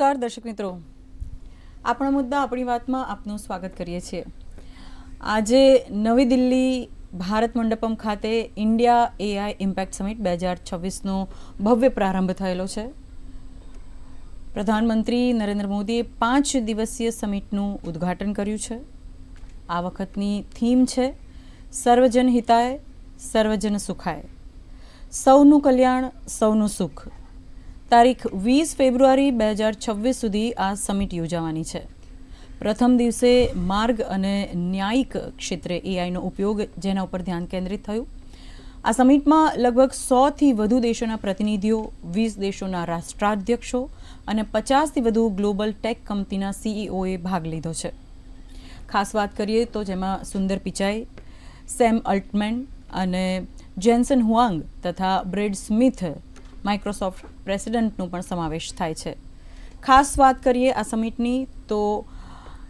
નમસ્કાર, દર્શક મિત્રો. આપણા મુદ્દા, આપણી વાતમાં આપનું સ્વાગત કરીએ છીએ. આજે નવી દિલ્હી ભારત મંડપમ ખાતે ઇન્ડિયા એઆઈ ઇમ્પેક્ટ સમિટ બે હજાર છવ્વીસનો ભવ્ય પ્રારંભ થયેલો છે. પ્રધાનમંત્રી નરેન્દ્ર મોદીએ પાંચ દિવસીય સમિટનું ઉદ્ઘાટન કર્યું છે. આ વખતની થીમ છે સર્વજન હિતાય સર્વજન સુખાય સૌનું કલ્યાણ, સૌનું સુખ. તારીખ વીસ ફેબ્રુઆરી બે હજાર છવ્વીસ સુધી આ સમિટ યોજાવાની છે. પ્રથમ દિવસે માર્ગ અને ન્યાયિક ક્ષેત્રે એઆઈનો ઉપયોગ જેના ઉપર ધ્યાન કેન્દ્રિત થયું. આ સમિટમાં લગભગ સોથી વધુ દેશોના પ્રતિનિધિઓ, વીસ દેશોના રાષ્ટ્રાધ્યક્ષો અને પચાસથી વધુ ગ્લોબલ ટેક કંપનીના સીઈઓએ ભાગ લીધો છે. ખાસ વાત કરીએ તો જેમાં સુંદર પિચાઈ, સેમ અલ્ટમેન અને જેન્સન હુઆંગ તથા બ્રેડ સ્મિથ માઇક્રોસોફ્ટ પ્રેસિડેન્ટનો પણ સમાવેશ થાય છે. ખાસ વાત કરીએ આ સમિટની, તો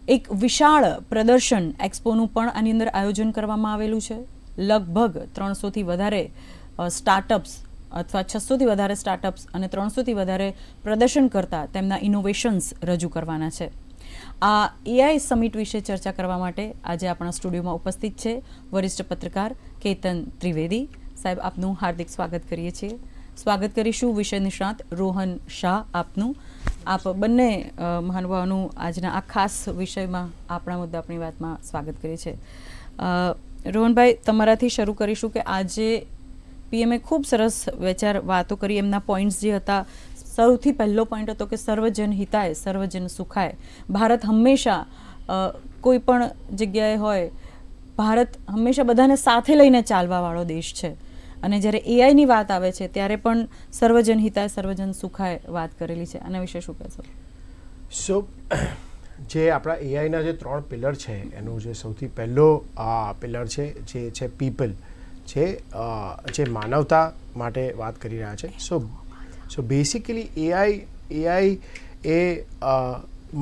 એક વિશાળ પ્રદર્શન એક્સપોનું પણ આની અંદર આયોજન કરવામાં આવેલું છે. લગભગ ત્રણસોથી વધારે સ્ટાર્ટઅપ્સ અથવા છસોથી વધારે સ્ટાર્ટઅપ્સ અને ત્રણસોથી વધારે પ્રદર્શન કરતા તેમના ઇનોવેશન્સ રજૂ કરવાના છે. આ એઆઈ સમિટ વિશે ચર્ચા કરવા માટે આજે આપણા સ્ટુડિયોમાં ઉપસ્થિત છે વરિષ્ઠ પત્રકાર કેતન ત્રિવેદી. સાહેબ, આપનું હાર્દિક સ્વાગત કરીએ છીએ. સ્વાગત કરીશું. વિષય નિષ્ણાત રોહન શાહ આપનું. આપ બંને મહાનુભાવનું આજના આ ખાસ વિષયમાં આપણા મુદ્દા આપણી વાતમાં સ્વાગત કરીએ છીએ. રોહનભાઈ, તમારાથી શરૂ કરીશું કે આજે પીએમએ ખૂબ સરસ વિચાર વાતો કરી. એમના પોઈન્ટ્સ જે હતા, સૌથી પહેલો પોઈન્ટ હતો કે સર્વજન હિતાય, સર્વજન સુખાય. ભારત હંમેશા કોઈ પણ જગ્યાએ હોય, ભારત હંમેશા બધાને સાથે લઈને ચાલવાવાળો દેશ છે. અને જ્યારે એઆઈની વાત આવે છે, ત્યારે પણ સર્વજન હિતાય, સર્વજન સુખાય વાત કરેલી છે. આના વિશે શું કહેશો? સો જે આપણા એઆઈના જે ત્રણ પિલર છે, એનું જે સૌથી પહેલો પિલર છે, જે છે પીપલ જે જે માનવતા માટે વાત કરી રહ્યા છે. So so basically AI AI એ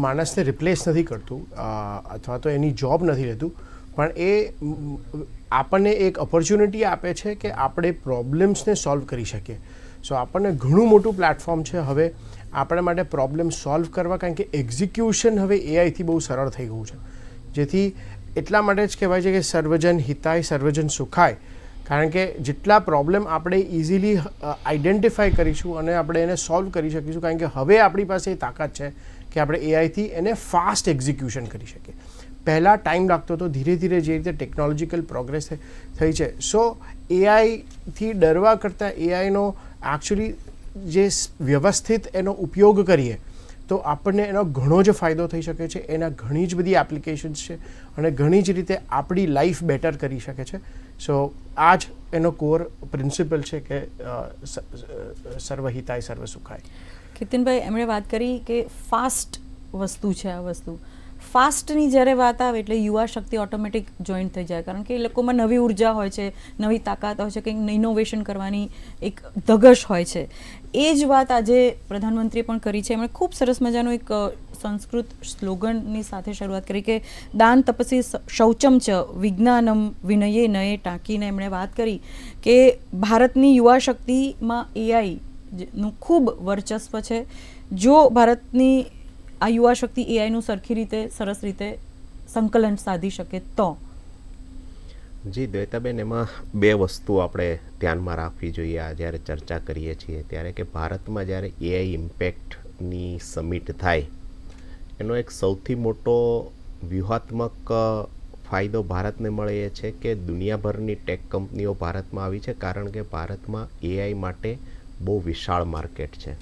માણસને રિપ્લેસ નથી કરતું અથવા તો એની જોબ નથી લેતું, પણ એ આપણને એક ઓપોર્ચ્યુનિટી આપે છે કે આપણે પ્રોબ્લેમ્સને સોલ્વ કરી શકીએ. સો આપણને ઘણું મોટું પ્લેટફોર્મ છે. હવે આપણા માટે પ્રોબ્લેમ સોલ્વ કરવા કારણ કે એક્ઝિક્યુશન હવે એઆઈથી બહુ સરળ થઈ ગયું છે. જેથી એટલા માટે જ કહેવાય છે કે સર્વજન હિતાય, સર્વજન સુખાય. કારણ કે જેટલા પ્રોબ્લેમ આપણે ઇઝીલી આઈડેન્ટિફાઈ કરીશું અને આપણે એને સોલ્વ કરી શકીશું, કારણ કે હવે આપણી પાસે એ તાકાત છે કે આપણે એઆઈથી એને ફાસ્ટ એક્ઝિક્યુશન કરી શકીએ. પહેલાં ટાઈમ લાગતો હતો ધીરે ધીરે જે રીતે ટેકનોલોજીકલ પ્રોગ્રેસ થઈ છે. સો એઆઈથી ડરવા કરતાં એઆઈનો એકચ્યુઅલી જે વ્યવસ્થિત એનો ઉપયોગ કરીએ, તો આપણને એનો ઘણો જ ફાયદો થઈ શકે છે. એના ઘણી જ બધી એપ્લિકેશન્સ છે અને ઘણી જ રીતે આપણી લાઈફ બેટર કરી શકે છે. સો આ જ એનો કોર પ્રિન્સિપલ છે કે સર્વહિતાય સર્વ સુખાય કિતિનભાઈ, એમણે વાત કરી કે ફાસ્ટ વસ્તુ છે આ વસ્તુ. ફાસ્ટની જ્યારે વાત આવે એટલે યુવા શક્તિ ઓટોમેટિક જોઈન્ટ થઈ જાય. કારણ કે એ લોકોમાં નવી ઊર્જા હોય છે, નવી તાકાત હોય છે, કંઈક ઇનોવેશન કરવાની એક ધગશ હોય છે. એ જ વાત આજે પ્રધાનમંત્રીએ પણ કરી છે. એમણે ખૂબ સરસ મજાનું એક સંસ્કૃત સ્લોગનની સાથે શરૂઆત કરી કે દાન તપસી શૌચમ ચ, વિજ્ઞાનમ વિનયે નયે ટાંકીને એમણે વાત કરી કે ભારતની યુવા શક્તિમાં એઆઈ નું ખૂબ વર્ચસ્વ છે. જો ભારતની આ યુવા શક્તિ એઆઈનું સરખી રીતે, સરસ રીતે સંકલન સાધી શકે તો? જી, દ્વૈતાબેન, એમાં બે વસ્તુ આપણે ધ્યાનમાં રાખવી જોઈએ. આ જ્યારે ચર્ચા કરીએ છીએ ત્યારે કે ભારતમાં જ્યારે એઆઈ ઇમ્પેક્ટની સમિટ થાય, એનો એક સૌથી મોટો વ્યૂહાત્મક ફાયદો ભારતને મળે એ છે કે દુનિયાભરની ટેક કંપનીઓ ભારતમાં આવી છે. કારણ કે ભારતમાં એઆઈ માટે બહુ વિશાળ માર્કેટ છે.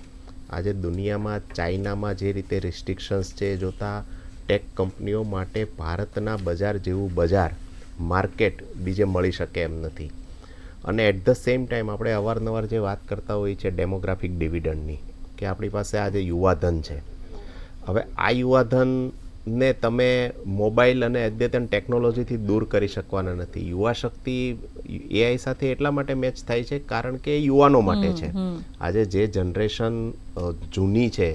આજે દુનિયામાં ચાઇનામાં જે રીતે રિસ્ટ્રિક્શન્સ છે, જોતાં ટેક કંપનીઓ માટે ભારતના બજાર જેવું બજાર માર્કેટ બીજે મળી શકે એમ નથી. અને એટ ધ સેમ ટાઈમ આપણે અવારનવાર જે વાત કરતા હોઈએ છીએ ડેમોગ્રાફિક ડિવિડન્ડની કે આપણી પાસે આજે યુવાધન છે. હવે આ યુવાધનને તમે મોબાઈલ અને અદ્યતન ટેકનોલોજીથી દૂર કરી શકવાના નથી. યુવા શક્તિ એઆઈ સાથે એટલા માટે મેચ થાય છે કારણ કે યુવાનો માટે છે. આજે જે જનરેશન જૂની છે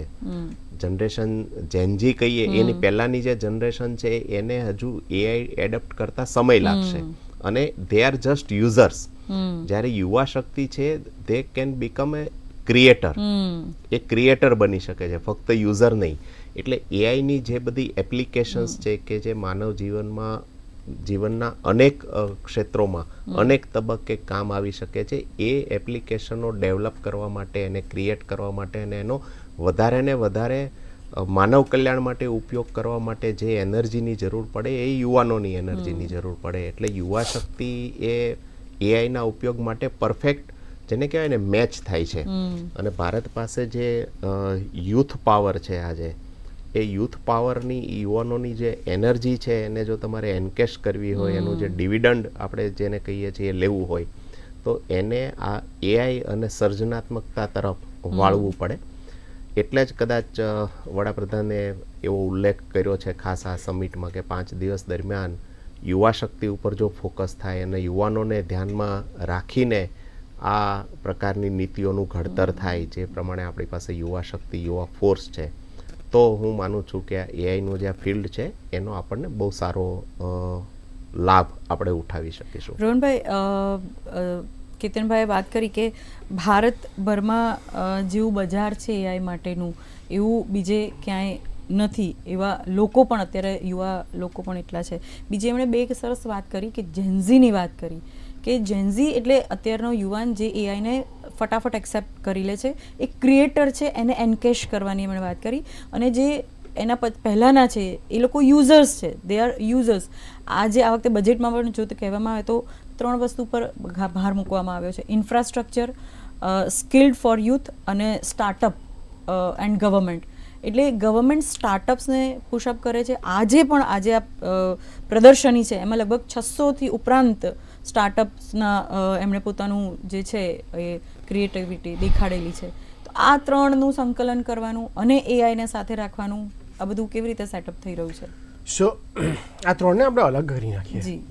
જનરેશન જેનજી કહીએ એની પહેલાંની જે જનરેશન છે એને હજુ એઆઈ એડપ્ટ કરતા સમય લાગશે. અને દે આર જસ્ટ યુઝર્સ જ્યારે યુવા શક્તિ છે they can become a creator a creator બની શકે છે ફક્ત યુઝર નહીં. એટલે એઆઈની જે બધી એપ્લિકેશન્સ છે કે જે માનવ જીવનમાં જીવનના અનેક ક્ષેત્રોમાં અનેક તબક્કે કામ આવી શકે છે એ એપ્લિકેશનો ડેવલપ કરવા માટે એને ક્રિએટ કરવા માટે અને એનો વધારે ને વધારે માનવ કલ્યાણ માટે ઉપયોગ કરવા માટે જે એનર્જીની જરૂર પડે એ યુવાનોની એનર્જીની જરૂર પડે. એટલે યુવા શક્તિ એ એઆઈના ઉપયોગ માટે પરફેક્ટ જેને કહેવાય ને મેચ થાય છે. અને ભારત પાસે જે યુથ પાવર છે આજે એ યુથ પાવરની યુવાનોની જે એનર્જી છે એને જો તમારે એન્કેશ કરવી હોય એનું જે ડિવિડન્ડ આપણે જેને કહીએ છીએ એ લેવું હોય તો એને આ એઆઈ અને સર્જનાત્મકતા તરફ વાળવું પડે. એટલે જ કદાચ વડાપ્રધાને એવો ઉલ્લેખ કર્યો છે ખાસ આ સમિટમાં કે પાંચ દિવસ દરમિયાન યુવા શક્તિ ઉપર જો ફોકસ થાય અને યુવાનોને ધ્યાનમાં રાખીને આ પ્રકારની નીતિઓનું ઘડતર થાય જે પ્રમાણે આપણી પાસે યુવા શક્તિ યુવા ફોર્સ છે તો હું માનું છું કે એઆઈનું જે ફિલ્ડ છે, એનો આપણને બહુ સારો લાભ આપણે ઉઠાવી શકીશું. રોહનભાઈ કેતનભાઈએ વાત કરી કે ભારતભરમાં જેવું બજાર છે એઆઈ માટેનું, એવું બીજે ક્યાંય નથી. એવા લોકો પણ અત્યારે, યુવા લોકો પણ એટલા છે. બીજી એમણે બે સરસ વાત કરી કે જેન્ઝીની વાત કરી. કે જેન્ઝી એટલે અત્યારનો યુવાન જે એઆઈને ફટાફટ એક્સેપ્ટ કરી લે છે. એક ક્રિએટર છે, એને એન્કેશ કરવાની એમણે વાત કરી. અને જે એના પહેલાંના છે, એ લોકો યુઝર્સ છે. દે આર યુઝર્સ આજે આ વખતે બજેટમાં પણ જો કહેવામાં આવે તો ત્રણ વસ્તુ પર ભાર મૂકવામાં આવ્યો છે. ઇન્ફ્રાસ્ટ્રક્ચર સ્કિલ્ડ ફોર યુથ અને સ્ટાર્ટઅપ એન્ડ ગવર્મેન્ટ એટલે ગવર્મેન્ટ સ્ટાર્ટઅપ્સને પુશઅપ કરે છે. આજે પણ, આજે આ પ્રદર્શની છે. એમાં લગભગ છસોથી ઉપરાંત સ્ટાર્ટઅપ્સના એમણે પોતાનું જે છે એ ક્રિએટિવિટી દેખાડેલી છે. તો આ ત્રણનું સંકલન કરવાનું અને એઆઈને સાથે રાખવાનું આ બધું કેવી રીતે સેટઅપ થઈ રહ્યું છે? સો આ ત્રણને આપણે અલગ કરી નાખીએ. જી.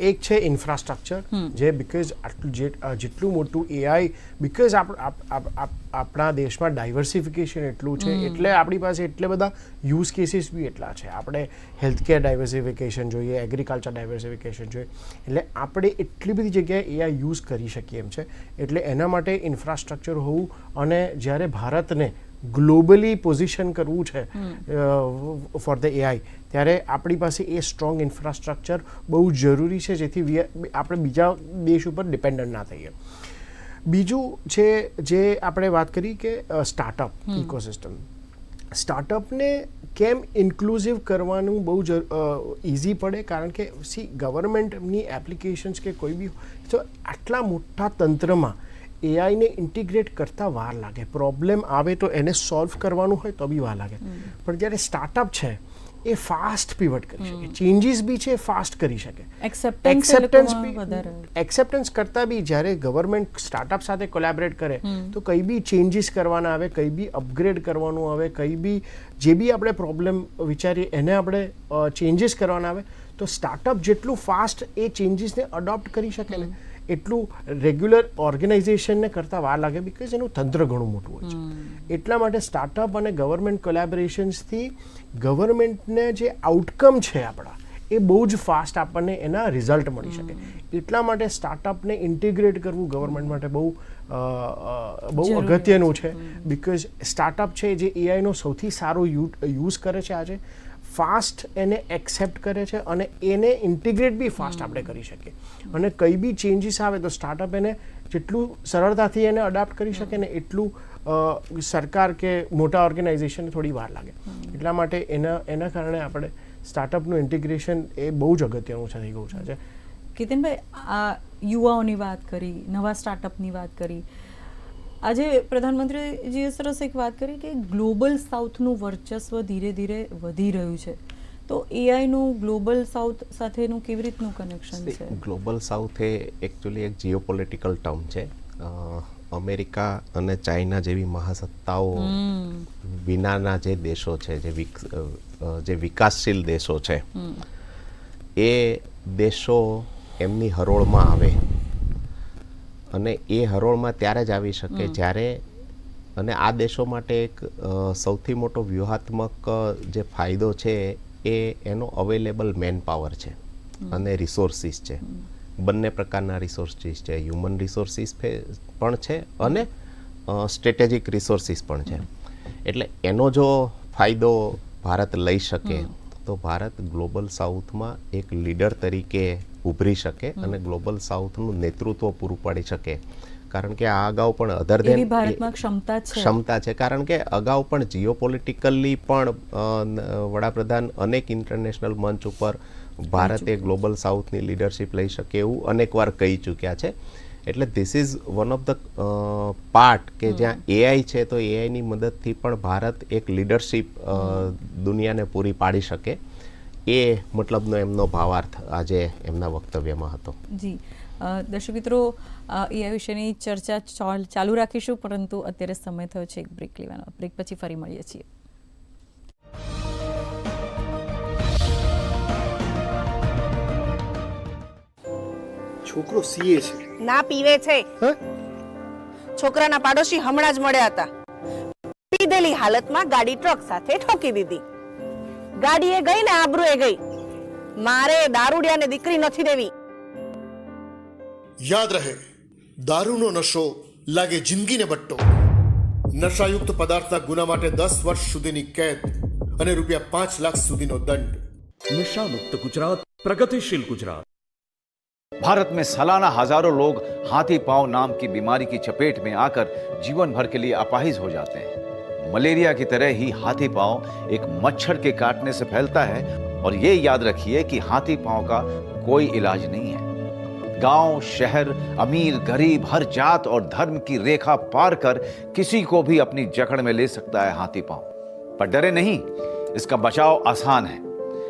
એક છે ઇન્ફ્રાસ્ટ્રક્ચર જે બિકોઝ આટલું જેટલું મોટું એઆઈ બિકોઝ આપણા દેશમાં ડાયવર્સિફિકેશન એટલું છે એટલે આપણી પાસે એટલે બધા યુઝ કેસીસ બી એટલા છે. આપણે હેલ્થકેર ડાયવર્સિફિકેશન જોઈએ એગ્રીકલ્ચર ડાયવર્સિફિકેશન જોઈએ એટલે આપણે એટલી બધી જગ્યાએ એઆઈ યુઝ કરી શકીએ એમ છે. એટલે એના માટે ઇન્ફ્રાસ્ટ્રક્ચર હોવું અને જ્યારે ભારતને ગ્લોબલી પોઝિશન કરવું છે ફોર ધ એઆઈ ત્યારે આપણી પાસે એ સ્ટ્રોંગ ઇન્ફ્રાસ્ટ્રક્ચર બહુ જરૂરી છે જેથી આપણે બીજા દેશ ઉપર ડિપેન્ડન્ટ ના થઈએ. બીજું છે જે આપણે વાત કરી કે સ્ટાર્ટઅપ ઇકોસિસ્ટમ સ્ટાર્ટઅપને કેમ ઇન્ક્લુઝિવ કરવાનું બહુ જ ઇઝી પડે? કારણ કે સી ગવર્મેન્ટની એપ્લિકેશન્સ કે કોઈ બી તો આટલા મોટા તંત્રમાં એઆઈને ઇન્ટિગ્રેટ કરતાં વાર લાગે. પ્રોબ્લેમ આવે તો એને સોલ્વ કરવાનું હોય તો બી વાર લાગે. પણ જ્યારે સ્ટાર્ટઅપ છે એ ફાસ્ટ પીવટ કરી શકે. ચેન્જીસ બી છે ફાસ્ટ કરી શકે. એક્સેપ્ટન્સ એક્સેપ્ટન્સ કરતાં બી જ્યારે ગવર્મેન્ટ સ્ટાર્ટઅપ સાથે કોલેબરેટ કરે તો કંઈ બી ચેન્જીસ કરવાના આવે કઈ બી અપગ્રેડ કરવાનું આવે કંઈ બી જે બી આપણે પ્રોબ્લેમ વિચારીએ એને આપણે ચેન્જીસ કરવાના આવે તો સ્ટાર્ટઅપ જેટલું ફાસ્ટ એ ચેન્જીસને અડોપ્ટ કરી શકે ને એટલું રેગ્યુલર ઓર્ગેનાઇઝેશનને કરતાં વાર લાગે બિકોઝ એનું તંત્ર ઘણું મોટું હોય છે. એટલા માટે સ્ટાર્ટઅપ અને ગવર્મેન્ટ કોલેબોરેશન્સથી ગવર્મેન્ટને જે આઉટકમ છે આપણા એ બહુ જ ફાસ્ટ આપણને એના રિઝલ્ટ મળી શકે. એટલા માટે સ્ટાર્ટઅપને ઇન્ટિગ્રેટ કરવું ગવર્મેન્ટ માટે બહુ બહુ અગત્યનું છે. બિકોઝ સ્ટાર્ટઅપ છે જે એઆઈનો સૌથી સારો યુઝ કરે છે આજે ફાસ્ટ એને એક્સેપ્ટ કરે છે અને એને ઇન્ટિગ્રેટ બી ફાસ્ટ આપણે કરી શકીએ. અને કંઈ બી ચેન્જીસ આવે તો સ્ટાર્ટઅપ એને જેટલું સરળતાથી એને અડાપ્ટ કરી શકે ને એટલું સરકાર કે મોટા ઓર્ગેનાઇઝેશનને થોડી વાર લાગે. એટલા માટે એના એના કારણે આપણે સ્ટાર્ટઅપનું ઇન્ટિગ્રેશન એ બહુ જ અગત્યનું છે થઈ ગયું છે. કેતનભાઈ આ યુવાઓની વાત કરી નવા સ્ટાર્ટઅપની વાત કરી. આજે પ્રધાનમંત્રીજીએ સરસ એક વાત કરી કે ગ્લોબલ સાઉથનું વર્ચસ્વ ધીરે ધીરે વધી રહ્યું છે. તો એઆઈનું ગ્લોબલ સાઉથ સાથેનું કેવી રીતનું કનેક્શન છે? ગ્લોબલ સાઉથ એ એકચ્યુઅલી એક જીઓપોલિટિકલ ટર્મ છે. અમેરિકા અને ચાઇના જેવી મહાસત્તાઓ વિનાના જે દેશો છે જે જે વિકાસશીલ દેશો છે એ દેશો એમની હરોળમાં આવે. અને એ હરોળમાં ત્યારે જ આવી શકે જ્યારે અને આ દેશો માટે એક સૌથી મોટો વ્યૂહાત્મક જે ફાયદો છે એ એનો અવેલેબલ મેન પાવર છે અને રિસોર્સિસ છે. બંને પ્રકારના રિસોર્સિસ છે. હ્યુમન રિસોર્સિસ પણ છે અને સ્ટ્રેટેજિક રિસોર્સિસ પણ છે. એટલે એનો જો ફાયદો ભારત લઈ શકે તો ભારત ગ્લોબલ સાઉથમાં એક લીડર તરીકે ઉભરી શકે અને ગ્લોબલ સાઉથનું નેતૃત્વ પૂરું પાડી શકે. કારણ કે આ અગાઉ પણ અધર દેન ભારતમાં ક્ષમતા છે. ક્ષમતા છે. કારણ કે અગાઉ પણ જીઓપોલિટિકલી પણ વડાપ્રધાન અનેક ઇન્ટરનેશનલ મંચ ઉપર ભારતે ગ્લોબલ સાઉથની લીડરશિપ લઈ શકે એવું અનેકવાર કહી ચૂક્યા છે. એટલે this is one of the part કે જ્યાં એઆઈ છે તો એઆઈની મદદથી પણ ભારત એક લીડરશિપ દુનિયાને પૂરી પાડી શકે. એ મતલબનો એમનો ભાવાર્થ આજે એમના વક્તવ્યમાં હતો. જી. દર્શક મિત્રો એ વિશેની ચર્ચા ચાલુ રાખીશું પરંતુ અત્યારે સમય થયો છે એક બ્રેક લેવાનો. બ્રેક પછી ફરી મળીએ છીએ. છોકરો સીએ છે. ના પીવે છે. છોકરાના પાડોશી હમણાં જ મળ્યા હતા. પીધેલી હાલતમાં ગાડી ટ્રક સાથે ઠોકી દીધી. ગાડી એ ગઈ ને આબરૂ એ ગઈ મારે દારૂડિયાને દીકરી નથી દેવી યાદ રહે દારૂનો નશો લાગે જિંદગીને બટ્ટો નશાયુક્ત પદાર્થના ગુના માટે દસ વર્ષ સુધીની કેદ અને રૂપિયા પાંચ લાખ સુધીનો દંડ नशा मुक्त गुजरात प्रगतिशील गुजरात भारत में सालाना हजारों लोग हाथी पांव नाम की बीमारी की चपेट में आकर जीवन भर के लिए अपाहिज हो जाते हैं मलेरिया की तरह ही हाथी पाँव एक मच्छर के काटने से फैलता है और ये याद रखिए कि हाथी पाँव का कोई इलाज नहीं है। गाँव, शहर, अमीर, गरीब, हर जात और धर्म की रेखा पार कर किसी को भी अपनी जकड़ में ले सकता है हाथी पाँव। पर डरे नहीं, इसका बचाव आसान है।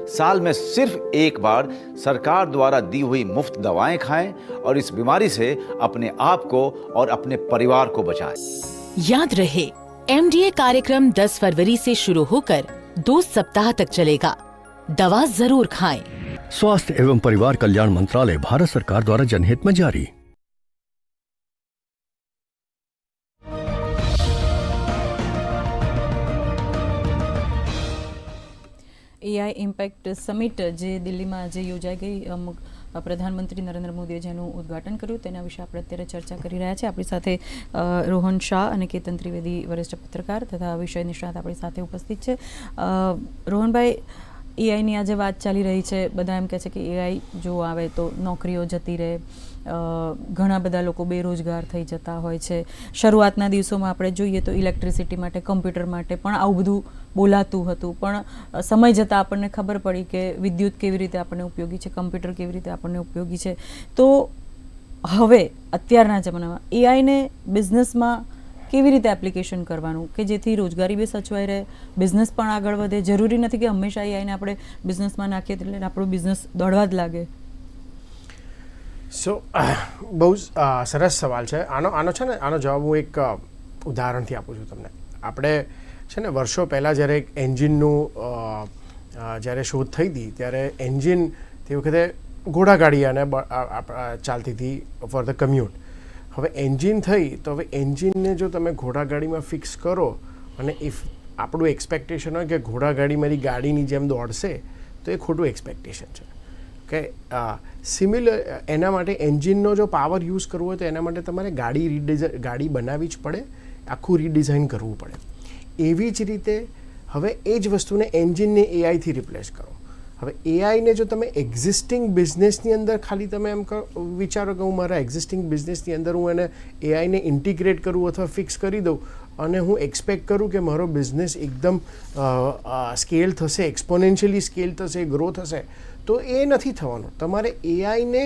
साल में सिर्फ़ एक बार सरकार द्वारा दी हुई मुफ़्त दवाएँ खाएँ और इस बीमारी से अपने आप को और अपने परिवार को बचाएँ। याद रहे एमडीए कार्यक्रम 10 फरवरी से शुरू होकर दो सप्ताह तक चलेगा दवा जरूर खाएं स्वास्थ्य एवं परिवार कल्याण मंत्रालय भारत सरकार द्वारा जनहित में जारी એઆઈ ઇમ્પેક્ટ સમિટ જે દિલ્હીમાં આજે યોજાઈ ગઈ અમુક અ, પ્રધાનમંત્રી નરેન્દ્ર મોદીએ જેનું ઉદ્ઘાટન કર્યું તેના વિશે આપણે અત્યારે ચર્ચા કરી રહ્યા છીએ. આપણી સાથે રોહન શાહ અને કેતન ત્રિવેદી વરિષ્ઠ પત્રકાર તથા વિષય નિષ્ણાત આપણી સાથે ઉપસ્થિત છે. રોહનભાઈ એઆઈની આજે વાત ચાલી રહી છે. બધા એમ કહે છે કે એઆઈ જો આવે તો નોકરીઓ જતી રહે. ઘણા બધા લોકો બેરોજગાર થઈ જતા હોય છે. શરૂઆતના દિવસોમાં આપણે જોઈએ તો ઇલેક્ટ્રિસિટી માટે, કમ્પ્યુટર માટે પણ આવું બધું બોલાતું હતું. પણ સમય જતાં આપણને ખબર પડી કે વિદ્યુત કેવી રીતે આપણને ઉપયોગી છે, કમ્પ્યુટર કેવી રીતે આપણને ઉપયોગી છે. તો હવે, અત્યારના જમાનામાં એઆઈને બિઝનેસમાં કેવી રીતે એપ્લિકેશન કરવાનું? કે જેથી રોજગારી બી સચવાઈ રહે, બિઝનેસ પણ આગળ વધે? જરૂરી નથી કે હંમેશા એઆઈને આપણે બિઝનેસમાં નાખીએ એટલે આપણો બિઝનેસ દોડવા જ લાગે. સો બહુ સરસ સવાલ છે. આનો આનો છે ને, આનો જવાબ હું એક ઉદાહરણથી આપું છું તમને. આપણે છે ને, વર્ષો પહેલાં જ્યારે એક એન્જિનનું જ્યારે શોધ થઈ હતી, ત્યારે એન્જિન તે વખતે ઘોડાગાડી અને ચાલતી હતી ફોર ધ કમ્યુટ હવે એન્જિન થઈ, તો હવે એન્જિનને જો તમે ઘોડાગાડીમાં ફિક્સ કરો અને ઇફ આપણું એક્સપેક્ટેશન હોય કે ઘોડાગાડી મારી ગાડીની જેમ દોડશે, તો એ ખોટું એક્સપેક્ટેશન છે. કે સિમિલર એના માટે એન્જિનનો જો પાવર યુઝ કરવો હોય તો એના માટે તમારે ગાડી રીડિઝાઇન ગાડી બનાવવી જ પડે, આખું રીડિઝાઇન કરવું પડે. એવી જ રીતે હવે એ જ વસ્તુને એન્જિનને એઆઈથી રિપ્લેસ કરો. હવે એઆઈને જો તમે એક્ઝિસ્ટિંગ બિઝનેસની અંદર ખાલી તમે એમ વિચારો કે હું મારા એક્ઝિસ્ટિંગ બિઝનેસની અંદર હું એને એઆઈને ઇન્ટિગ્રેટ કરું અથવા ફિક્સ કરી દઉં અને હું એક્સપેક્ટ કરું કે મારો બિઝનેસ એકદમ સ્કેલ થશે એક્સપોનેન્શિયલી સ્કેલ થશે ગ્રો થશે તો એ નથી થવાનું. તમારે એઆઈને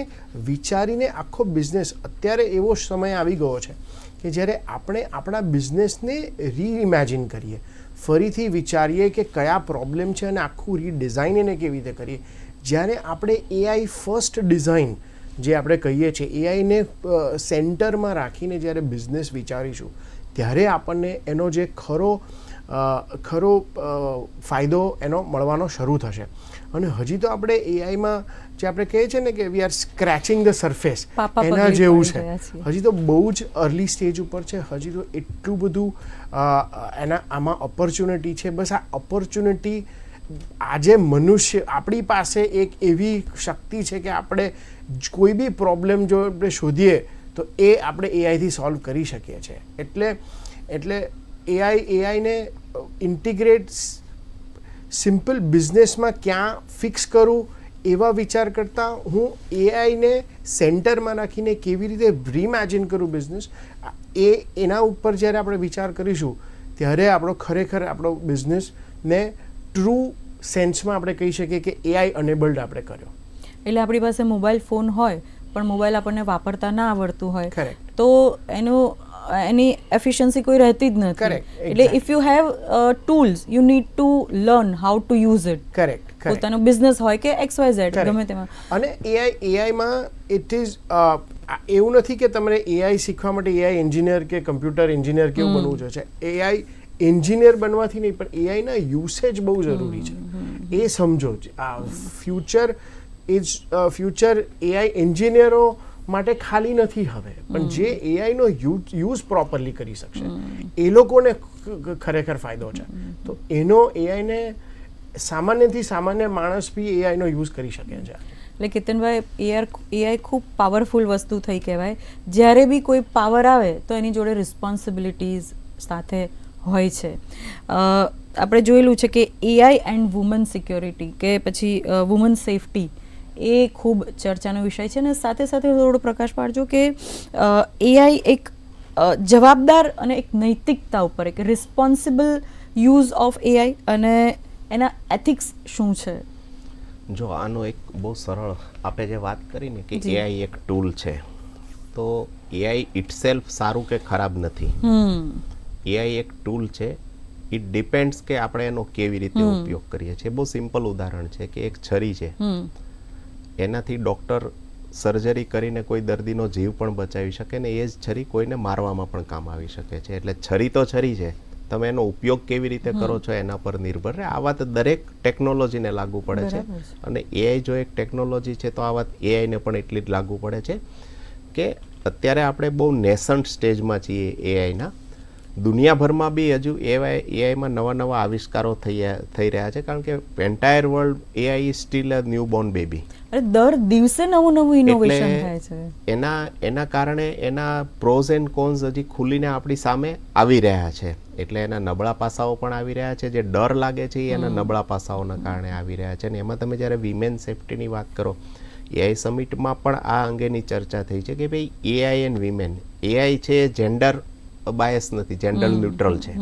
વિચારીને આખો બિઝનેસ અત્યારે એવો સમય આવી ગયો છે કે જ્યારે આપણે આપણા બિઝનેસને રીઇમેજિન કરીએ. ફરીથી વિચારીએ કે કયા પ્રોબ્લેમ છે અને આખું રીડિઝાઇન એને કેવી રીતે કરીએ. જ્યારે આપણે એઆઈ ફર્સ્ટ ડિઝાઇન જે આપણે કહીએ છીએ એઆઈને સેન્ટરમાં રાખીને જ્યારે બિઝનેસ વિચારીશું, ત્યારે આપણને એનો જે ખરો ખરો ફાયદો એનો મળવાનો શરૂ થશે. અને હજી તો આપણે એઆઈમાં જે આપણે કહીએ છીએ ને કે we are scratching the surface એના જેવું છે. હજી તો બહુ જ અર્લી સ્ટેજ ઉપર છે હજી તો એટલું બધું એના આમાં ઓપોર્ચ્યુનિટી છે. બસ આ ઓપોર્ચ્યુનિટી આજે મનુષ્ય આપણી પાસે એક એવી શક્તિ છે કે આપણે કોઈ બી પ્રોબ્લેમ જો આપણે શોધીએ તો એ આપણે એઆઈથી સોલ્વ કરી શકીએ છીએ. એટલે એટલે એઆઈ એઆઈને ઇન્ટિગ્રેટ સિમ્પલ બિઝનેસમાં ક્યાં ફિક્સ કરું એવા વિચાર કરતાં હું એઆઈને સેન્ટરમાં નાખીને કેવી રીતે રિમેજિન કરું બિઝનેસ એ એના ઉપર જ્યારે આપણે વિચાર કરીશું ત્યારે આપણો ખરેખર આપણો બિઝનેસને ટ્રુ સેન્સમાં આપણે કહી શકીએ કે એઆઈ અનેબલ્ડ આપણે કર્યો એટલે આપણી પાસે મોબાઈલ ફોન હોય પણ મોબાઈલ આપણને વાપરતા ના આવડતું હોય. તો એનું એની એફિશિયન્સી કોઈ રહેતી જ નથી. એટલે if you have tools you need to learn how to use it correct પોતાનો બિઝનેસ હોય કે એક્સ વાય ઝેડ ગમે તેમાં. અને એઆઈ એઆઈમાં ઇટ ઇઝ એવું નથી કે તમારે એઆઈ શીખવા માટે એઆઈ એન્જિનિયર કે કમ્પ્યુટર એન્જિનિયર કેવું બનવું જોઈએ છે. એઆઈ એન્જિનિયર બનવાથી નહીં પણ એઆઈના યુસેજ બહુ જરૂરી છે. એ સમજો ફ્યુચર ઇઝ ફ્યુચર એઆઈ એન્જિનિયરો માટે ખાલી નથી હવે. પણ જે એઆઈનો યુઝ પ્રોપરલી કરી શકશે એ લોકોને ખરેખર ફાયદો છે. તો એનો એઆઈને સામાન્યથી સામાન્ય માણસ બી એઆઈનો યુઝ કરી શકે છે. એટલે કેતનભાઈ એઆર એઆઈ ખૂબ પાવરફુલ વસ્તુ થઈ કહેવાય. જ્યારે બી કોઈ પાવર આવે તો એની જોડે રિસ્પોન્સિબિલિટીઝ સાથે હોય છે. આપણે જોયેલું છે કે એઆઈ એન્ડ વુમન સિક્યોરિટી કે પછી વુમન સેફટી એ ખૂબ ચર્ચાનો વિષય છે અને સાથે સાથે થોડો પ્રકાશ પાડજો કે એઆઈ એક જવાબદાર અને એક નૈતિકતા ઉપર એક રિસ્પોન્સિબલ યુઝ ઓફ એઆઈ અને એના એથિક્સ શું છે? જો આનો એક બહુ સરળ આપણે જે વાત કરી ને કે એઆઈ એક ટૂલ છે તો એઆઈ ઇટસેલ્ફ સારું કે ખરાબ નથી. એઆઈ એક ટૂલ છે ઇટ ડિપેન્ડ્સ કે આપણે એનો કેવી રીતે ઉપયોગ કરીએ છીએ. બહુ સિમ્પલ ઉદાહરણ છે કે એક છરી છે. એનાથી ડૉક્ટર સર્જરી કરીને કોઈ દર્દીનો જીવ પણ બચાવી શકે ને એ જ છરી કોઈને મારવામાં પણ કામ આવી શકે છે. એટલે છરી તો છરી છે. તમે એનો ઉપયોગ કેવી રીતે કરો છો એના પર નિર્ભર રહે. આ વાત દરેક ટેકનોલોજીને લાગુ પડે છે. અને એઆઈ જો એક ટેકનોલોજી છે તો આ વાત એઆઈને પણ એટલી જ લાગુ પડે છે કે અત્યારે આપણે બહુ નેસન્ટ સ્ટેજમાં છીએ એઆઈના દુનિયાભરમાં બી હજુ એઆઈ એઆઈમાં નવા નવા આવિષ્કારો થઈ થઈ રહ્યા છે. કારણ કે entire world AI is still a new born baby અરે દર દિવસે નવું નવું ઇનોવેશન થાય છે. એના એના કારણે એના પ્રોઝ એન્ડ કોન્સ હજી ખુલીને આપણી સામે આવી રહ્યા છે. એટલે એના નબળા પાસાઓ પણ આવી રહ્યા છે. જે ડર લાગે છે એના નબળા પાસાઓના કારણે આવી રહ્યા છે. અને એમાં તમે જ્યારે વિમેન સેફટીની વાત કરો એઆઈ સમિટમાં પણ આ અંગેની ચર્ચા થઈ છે કે ભાઈ એઆઈ એન્ડ વિમેન એઆઈ છે જેન્ડર બાયસ નથી જેન્ડર ન્યુટ્રલ છે.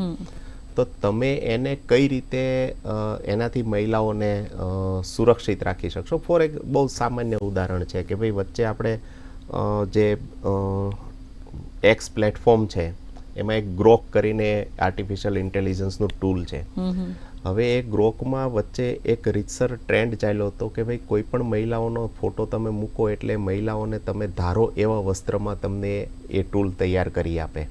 તો તમે એને કઈ રીતે એનાથી મહિલાઓને સુરક્ષિત રાખી શકશો? ફોર એક બહુ સામાન્ય ઉદાહરણ છે કે ભાઈ વચ્ચે આપણે જે એક્સ પ્લેટફોર્મ છે એમાં એક ગ્રોક કરીને આર્ટિફિશિયલ ઇન્ટેલિજન્સનું ટૂલ છે. હવે એ ગ્રોકમાં વચ્ચે એક રીતસર ટ્રેન્ડ ચાલ્યો હતો કે ભાઈ કોઈ પણ મહિલાઓનો ફોટો તમે મૂકો એટલે મહિલાઓને તમે ધારો એવા વસ્ત્રમાં તમને એ ટૂલ તૈયાર કરી આપે.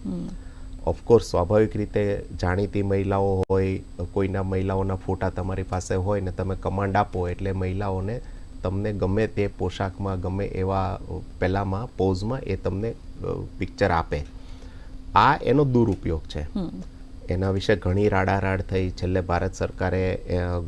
ઓફકોર્સ સ્વાભાવિક રીતે જાણીતી મહિલાઓ હોય કોઈના મહિલાઓના ફોટા તમારી પાસે હોય ને તમે કમાન્ડ આપો એટલે મહિલાઓને તમને ગમે તે પોશાકમાં ગમે એવા પહેલામાં પોઝમાં એ તમને પિક્ચર આપે. આ એનો દુરુપયોગ છે. એના વિશે ઘણી રાડારાડ થઈ. છેલ્લે ભારત સરકારે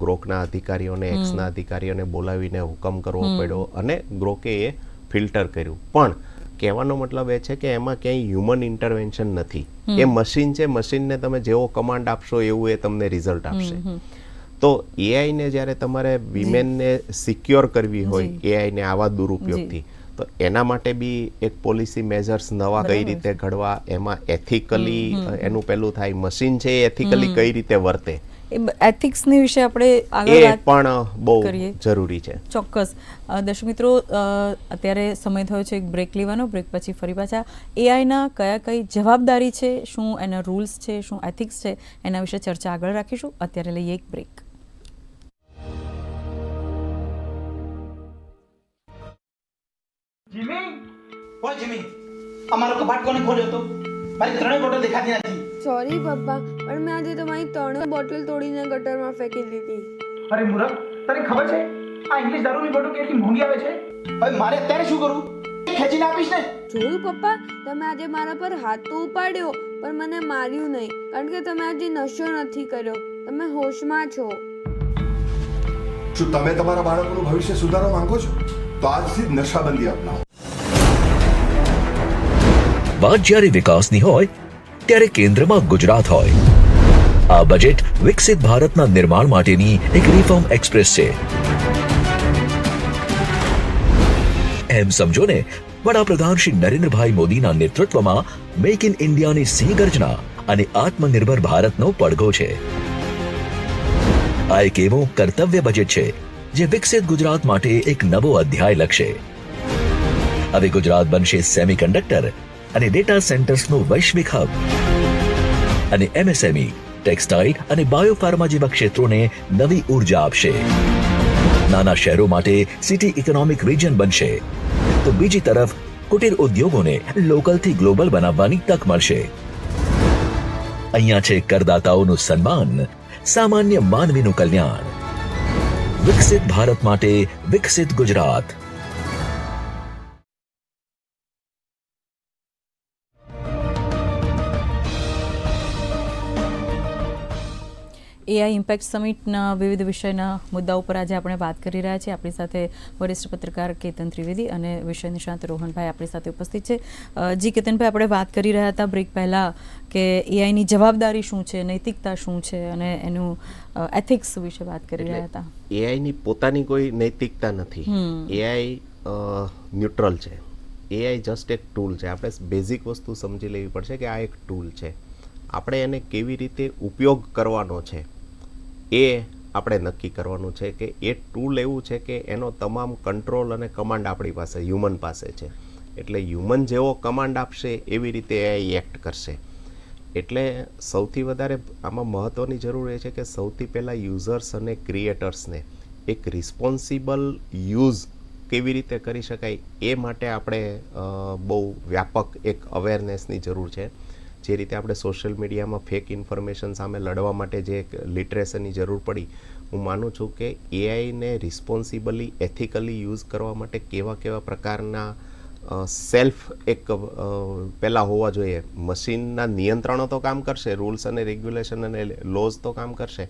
ગ્રોકના અધિકારીઓને એક્સના અધિકારીઓને બોલાવીને હુકમ કરવો પડ્યો અને ગ્રોકે એ ફિલ્ટર કર્યું. પણ કહેવાનો મતલબ એ છે કે એમાં ક્યાંય હ્યુમન ઇન્ટરવેન્શન નથી. એ મશીન છે મશીનને તમે જેવો કમાન્ડ આપશો એવું એ તમને રિઝલ્ટ આપશે. તો એઆઈને જ્યારે તમારે વિમેનને સિક્યોર કરવી હોય એઆઈને આવા દુરુપયોગથી તો એના માટે બી એક પોલિસી મેજર્સ નવા કઈ રીતે ઘડવા એમાં એથિકલી એનું પેલું થાય મશીન છે એ એથિકલી કઈ રીતે વર્તે? એથિક્સની વિશે આપણે આગળ વાત પણ બહુ કરીએ. જરૂરી છે. ચોક્કસ. દર્શક મિત્રો અત્યારે સમય થયો છે એક બ્રેક લેવાનો. બ્રેક પછી ફરી પાછા. એઆઈના કયા કઈ જવાબદારી છે? શું એના રૂલ્સ છે? શું એથિક્સ છે? એના વિશે ચર્ચા આગળ રાખીશું. અત્યારે લઈએ એક બ્રેક જીમી? ઓય જીમી. અમારો કબાટ કોને ખોલ્યો તો મારી ત્રણેય બોટલ દેખાતી નથી. સોરી પપ્પા પણ મેં આજે તમારી ત્રણ બોટલ તોડીને ગટરમાં ફેંકી દીધી. અરે મૂરખ તને ખબર છે? આ ઇંગ્લિશ દારૂની બોટલ કેટલી મોંઘી આવે છે? હવે મારે અત્યારે શું કરું? ખેંચીને આપીશ ને? જોયું પપ્પા? તમે આજે મારા પર હાથ તો ઉપાડ્યો પણ મને માર્યું નહીં કારણ કે તમે આજે નશો નથી કર્યો. તમે હોશમાં છો. શું તમે તમારા બાળકોનું ભવિષ્ય સુધારવા માંગો છો? તો આજથી જ નશાબંધી અપનાવો. વાત જ્યારે વિકાસની હોય ત્યારે કેન્દ્રમાં ગુજરાત હોય. આ બજેટ વિકસિત ભારતના નિર્માણ માટેની એક રિફોર્મ એક્સપ્રેસ છે. એમ સમજો ને, વડાપ્રધાન શ્રી નરેન્દ્રભાઈ મોદીના નેતૃત્વમાં મેક ઇન ઇન્ડિયાની સિંહ ગર્જના અને આત્મનિર્ભર ભારતનો પડઘો છે. આ એક એવું કર્તવ્ય બજેટ છે, જે વિકસિત ગુજરાત માટે એક નવો અધ્યાય લખશે. હવે ગુજરાત બનશે સેમિકન્ડક્ટર અને ડેટા સેન્ટર્સનું વૈશ્વિક હબ અને એમએસએમઈ ટેક્સટાઇલ અને બાયોફાર્મા જેવા ક્ષેત્રોને નવી ઊર્જા આપશે. નાના શહેરો માટે સિટી ઇકોનોમિક રિજન બનશે. તો બીજી તરફ, કુટીર ઉદ્યોગોને લોકલથી ગ્લોબલ બનાવવાની તક મળશે. અહીંયા છે કરદાતાઓનું સન્માન, સામાન્ય માનવીનું કલ્યાણ. વિકસિત ભારત માટે વિકસિત ગુજરાત. એઆઈ ઇમ્પેક્ટ સમિટના વિવિધ વિષયના મુદ્દાઓ પર આજે આપણે વાત કરી રહ્યા છીએ. આપણી સાથે વરિષ્ઠ પત્રકાર કેતન ત્રિવેદી અને વિષય નિષ્ણાંત રોહનભાઈ આપણી સાથે ઉપસ્થિત છે. જી કેતનભાઈ આપણે વાત કરી રહ્યા હતા બ્રેક પહેલાં કે એઆઈની જવાબદારી શું છે નૈતિકતા શું છે અને એનું એથિક્સ વિશે વાત કરી રહ્યા હતા. એઆઈની પોતાની કોઈ નૈતિકતા નથી. એઆઈ ન્યુટ્રલ છે. એઆઈ જસ્ટ એક ટૂલ છે. આપણે બેઝિક વસ્તુ સમજી લેવી પડશે કે આ એક ટૂલ છે. આપણે એને કેવી રીતે ઉપયોગ કરવાનો છે. એ આપણે નક્કી કરવાનું છે કે એ ટૂલ એવું છે કે એનો તમામ કંટ્રોલ અને કમાન્ડ આપણી પાસે હ્યુમન પાસે છે. એટલે હ્યુમન જેવો કમાન્ડ આપશે, એવી રીતે એઆઈ એક્ટ કરશે. એટલે સૌથી વધારે આમાં મહત્ત્વની જરૂર એ છે કે સૌથી પહેલાં યુઝર્સ અને ક્રિએટર્સને એક રિસ્પોન્સિબલ યુઝ કેવી રીતે કરી શકાય એ માટે આપણે બહુ વ્યાપક એક અવેરનેસની જરૂર છે. જે રીતે આપણે સોશિયલ મીડિયામાં ફેક ઇન્ફોર્મેશન સામે લડવા માટે જે એક લિટરેશનની જરૂર પડી, હું માનું છું કે એઆઈને રિસ્પોન્સિબલી એથિકલી યુઝ કરવા માટે કેવા કેવા પ્રકારના સેલ્ફ એક પહેલાં હોવા જોઈએ. મશીનના નિયંત્રણો તો કામ કરશે રૂલ્સ અને રેગ્યુલેશન અને લોઝ તો કામ કરશે.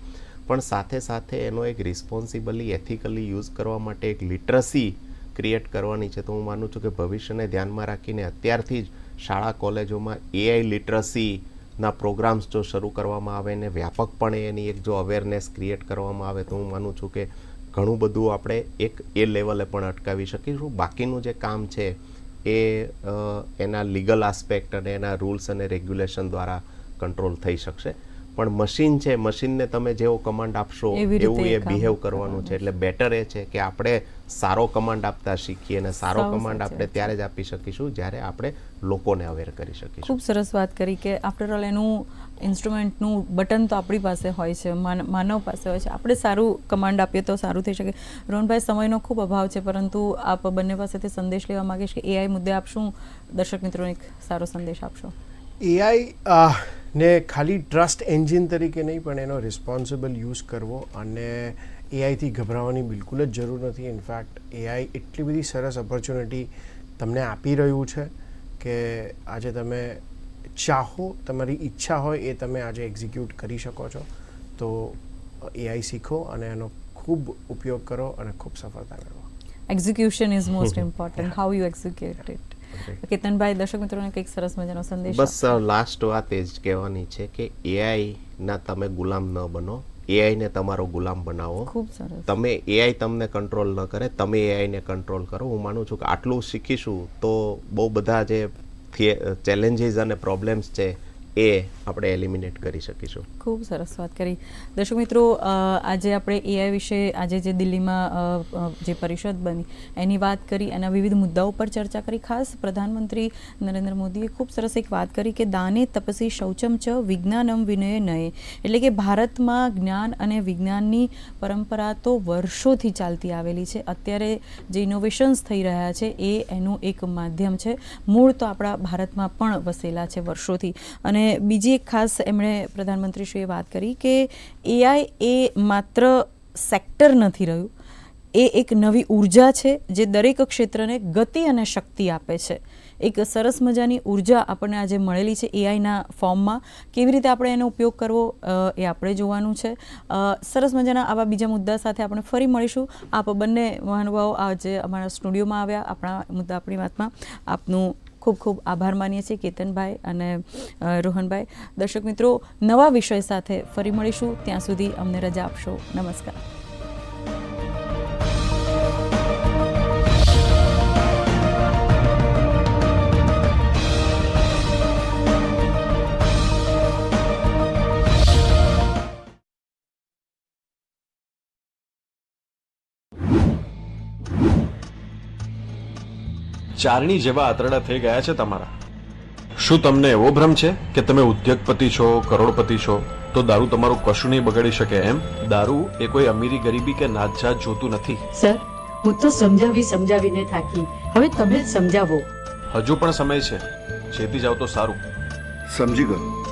પણ સાથે સાથે એનો એક રિસ્પોન્સિબલી એથિકલી યુઝ કરવા માટે એક લિટરસી ક્રિએટ કરવાની છે. તો હું માનું છું કે ભવિષ્યને ધ્યાનમાં રાખીને અત્યારથી જ શાળા કોલેજોમાં એઆઈ લિટરસીના પ્રોગ્રામ્સ જો શરૂ કરવામાં આવે ને વ્યાપકપણે એની એક જો અવેરનેસ ક્રિએટ કરવામાં આવે તો હું માનું છું કે ઘણું બધું આપણે એક એ લેવલે પણ અટકાવી શકીશું. બાકીનું જે કામ છે એ એના લીગલ આસ્પેક્ટ અને એના રૂલ્સ અને રેગ્યુલેશન દ્વારા કંટ્રોલ થઈ શકશે. પણ મશીન છે મશીનને તમે જેવો કમાન્ડ આપશો એવું એ બિહેવ કરવાનું છે. એટલે બેટર એ છે કે આપણે સારો કમાન્ડ આપતા શીખીએ અને સારો કમાન્ડ આપણે ત્યારે જ આપી શકીશું જ્યારે આપણે લોકોને અવેર કરી શકીશું. ખૂબ સરસ વાત કરી કે આફ્ટર ઓલ એનું ઇન્સ્ટ્રુમેન્ટનું બટન તો આપણી પાસે હોય છે માનવ પાસે હોય છે. આપણે સારું કમાન્ડ આપીએ તો સારું થઈ શકે. રોહનભાઈ સમયનો ખૂબ અભાવ છે પરંતુ આપ બંને પાસેથી સંદેશ લેવા માગીશ કે એઆઈ મુદ્દે આપ શું દર્શક મિત્રોને એક સારો સંદેશ આપશો? એઆઈ ને ખાલી ટ્રસ્ટ એન્જિન તરીકે નહીં પણ એનો રિસ્પોન્સિબલ યુઝ કરવો અને એઆઈથી ગભરાવાની બિલકુલ જ જરૂર નથી. ઇનફેક્ટ એઆઈ એટલી બધી સરસ ઓપોર્ચ્યુનિટી તમને આપી રહ્યું છે કે આજે તમે ચાહો તમારી ઈચ્છા હોય એ તમે આજે એક્ઝિક્યુટ કરી શકો છો. તો એઆઈ શીખો અને એનો ખૂબ ઉપયોગ કરો અને ખૂબ સફળતા મેળવો. Execution is most important how you execute it કેતનભાઈ દર્શક મિત્રોને કંઈક સરસ મજાનો સંદેશ બસ લાસ્ટ વાત એ જ કહેવાની છે કે એઆઈ ના તમે ગુલામ ન બનો. એઆઈને તમારો ગુલામ બનાવો. ખૂબ સરસ. તમે એઆઈ તમને કંટ્રોલ ન કરે તમે એઆઈને કંટ્રોલ કરો. હું માનું છું કે આટલું શીખીશું તો બહુ બધા જે ચેલેન્જીસ અને પ્રોબ્લેમ્સ છે એ આપણે એલિમિનેટ કરી શકીશું. ખૂબ સરસ વાત કરી. દર્શક મિત્રો આજે આપણે એઆઈ વિશે, આજે જે દિલ્હીમાં જે પરિષદ બની, એની વાત કરી, એના વિવિધ મુદ્દાઓ પર ચર્ચા કરી. ખાસ પ્રધાનમંત્રી નરેન્દ્ર મોદીએ ખૂબ સરસ એક વાત કરી કે દાને તપસી શૌચમ ચ વિજ્ઞાનમ વિનય નય. એટલે કે ભારતમાં જ્ઞાન અને વિજ્ઞાનની પરંપરા તો વર્ષોથી ચાલતી આવેલી છે. અત્યારે જે ઇનોવેશન્સ થઈ રહ્યા છે, એ એનું એક માધ્યમ છે. મૂળ તો આપણા ભારતમાં પણ વસેલા છે વર્ષોથી. અને બીજી એક ખાસ એમણે પ્રધાનમંત્રીશ્રીએ વાત કરી કે એઆઈ એ માત્ર સેક્ટર નથી રહ્યું. એ એક નવી ઊર્જા છે જે દરેક ક્ષેત્રને ગતિ અને શક્તિ આપે છે. એક સરસ મજાની ઊર્જા આપણને આજે મળેલી છે એઆઈના ફોર્મમાં. કેવી રીતે આપણે એનો ઉપયોગ કરવો એ આપણે જોવાનું છે. સરસ મજાના આવા બીજા મુદ્દા સાથે આપણે ફરી મળીશું. આપ બંને મહાનુભાવો આજે અમારા સ્ટુડિયોમાં આવ્યા. આપણા મુદ્દા આપણી વાતમાં આપનું ખૂબ ખૂબ આભાર માનીએ છીએ કેતનભાઈ અને રોહનભાઈ. દર્શક મિત્રો, નવા વિષય સાથે ફરી મળીશું. ત્યાં સુધી અમને રજા આપશો. નમસ્કાર. ચારણી જેવા આંતરડા થઈ ગયા છે તમારા. શું તમને એવો ભ્રમ છે કે તમે ઉદ્યોગપતિ છો કરોડપતિ છો તો દારૂ તમારું કશું નહીં બગાડી શકે એમ? દારૂ એ કોઈ અમીરી ગરીબી કે નાતજાત જોતું નથી. સર હું તો સમજાવી સમજાવીને થાકી. હવે તમે જ સમજાવો. હજુ પણ સમય છે. છેતી જાવ તો સારું. સમજી ગયો.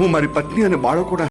હું મારી પત્ની અને બાળકોના